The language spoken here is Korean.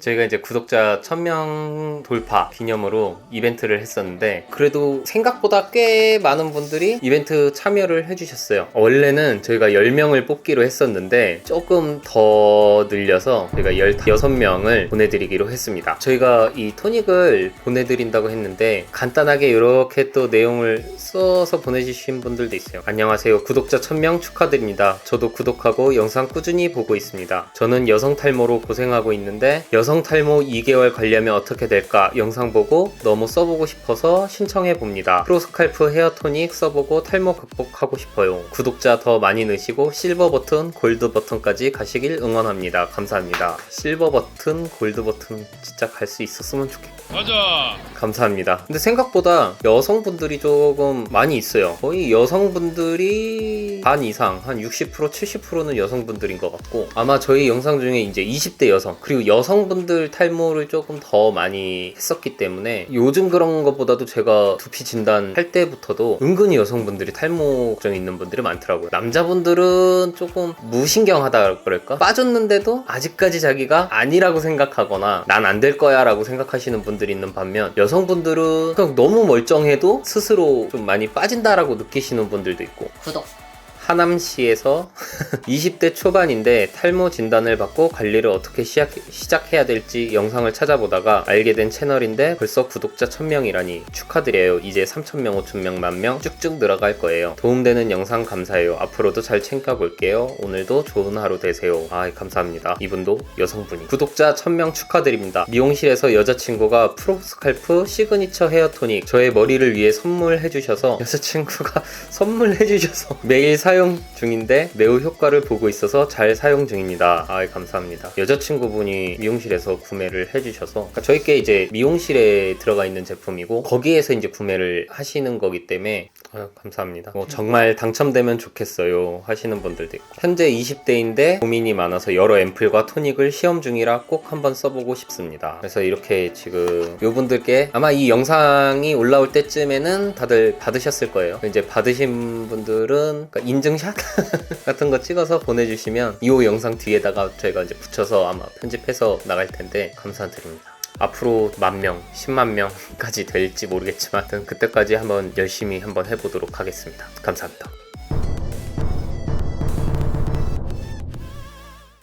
저희가 이제 구독자 1000명 돌파 기념으로 이벤트를 했었는데 그래도 생각보다 꽤 많은 분들이 이벤트 참여를 해주셨어요. 원래는 저희가 10명을 뽑기로 했었는데 조금 더 늘려서 저희가 16명을 보내드리기로 했습니다. 저희가 이 토닉을 보내드린다고 했는데 간단하게 이렇게 또 내용을 써서 보내주신 분들도 있어요. 안녕하세요. 구독자 1000명 축하드립니다. 저도 구독하고 영상 꾸준히 보고 있습니다. 저는 여성 탈모로 고생하고 있는데 여성 탈모 2개월 관리하면 어떻게 될까 영상 보고 너무 써보고 싶어서 신청해 봅니다. 프로스칼프 헤어 토닉 써보고 탈모 극복하고 싶어요. 구독자 더 많이 넣으시고 실버 버튼, 골드 버튼까지 가시길 응원합니다. 감사합니다. 실버 버튼, 골드 버튼 진짜 갈 수 있었으면 좋겠다. 가자. 감사합니다. 근데 생각보다 여성분들이 조금 많이 있어요. 거의 여성분들이 반 이상, 한 60%, 70%는 여성분들인 것 같고, 아마 저희 영상 중에 이제 20대 여성, 그리고 여성분 들 탈모를 조금 더 많이 했었기 때문에, 요즘 그런 것보다도 제가 두피 진단 할 때부터도 은근히 여성분들이 탈모 걱정이 있는 분들이 많더라고요. 남자분들은 조금 무신경하다 그럴까? 빠졌는데도 아직까지 자기가 아니라고 생각하거나, 난 안 될 거야 라고 생각하시는 분들이 있는 반면, 여성분들은 그냥 너무 멀쩡해도 스스로 좀 많이 빠진다라고 느끼시는 분들도 있고, 구독. 하남시에서 20대 초반인데 탈모 진단을 받고 관리를 어떻게 시작, 시작해야 될지 영상을 찾아보다가 알게 된 채널인데 벌써 구독자 1000명이라니 축하드려요. 이제 3000명, 5000명, 만명 쭉쭉 늘어갈 거예요. 도움되는 영상 감사해요. 앞으로도 잘 챙겨볼게요. 오늘도 좋은 하루 되세요. 아, 감사합니다. 이분도 여성분이. 구독자 1000명 축하드립니다. 미용실에서 여자친구가 프로스칼프 시그니처 헤어 토닉 저의 머리를 위해 선물해주셔서 여자친구가 선물해주셔서 매일 사용 중인데 매우 효과를 보고 있어서 잘 사용 중입니다. 아 감사합니다. 여자친구분이 미용실에서 구매를 해주셔서 그러니까 저희께 이제 미용실에 들어가 있는 제품이고 거기에서 이제 구매를 하시는 거기 때문에 아유, 감사합니다. 뭐 정말 당첨되면 좋겠어요 하시는 분들도 있고 현재 20대인데 고민이 많아서 여러 앰플과 토닉을 시험 중이라 꼭 한번 써보고 싶습니다. 그래서 이렇게 지금 요분들께 아마 이 영상이 올라올 때쯤에는 다들 받으셨을 거예요. 이제 받으신 분들은 그러니까 인증샷 같은 거 찍어서 보내주시면 이 영상 뒤에다가 저희가 이제 붙여서 아마 편집해서 나갈 텐데 감사드립니다. 앞으로 만 명, 10만 명까지 될지 모르겠지만 그때까지 한번 열심히 한번 해보도록 하겠습니다. 감사합니다.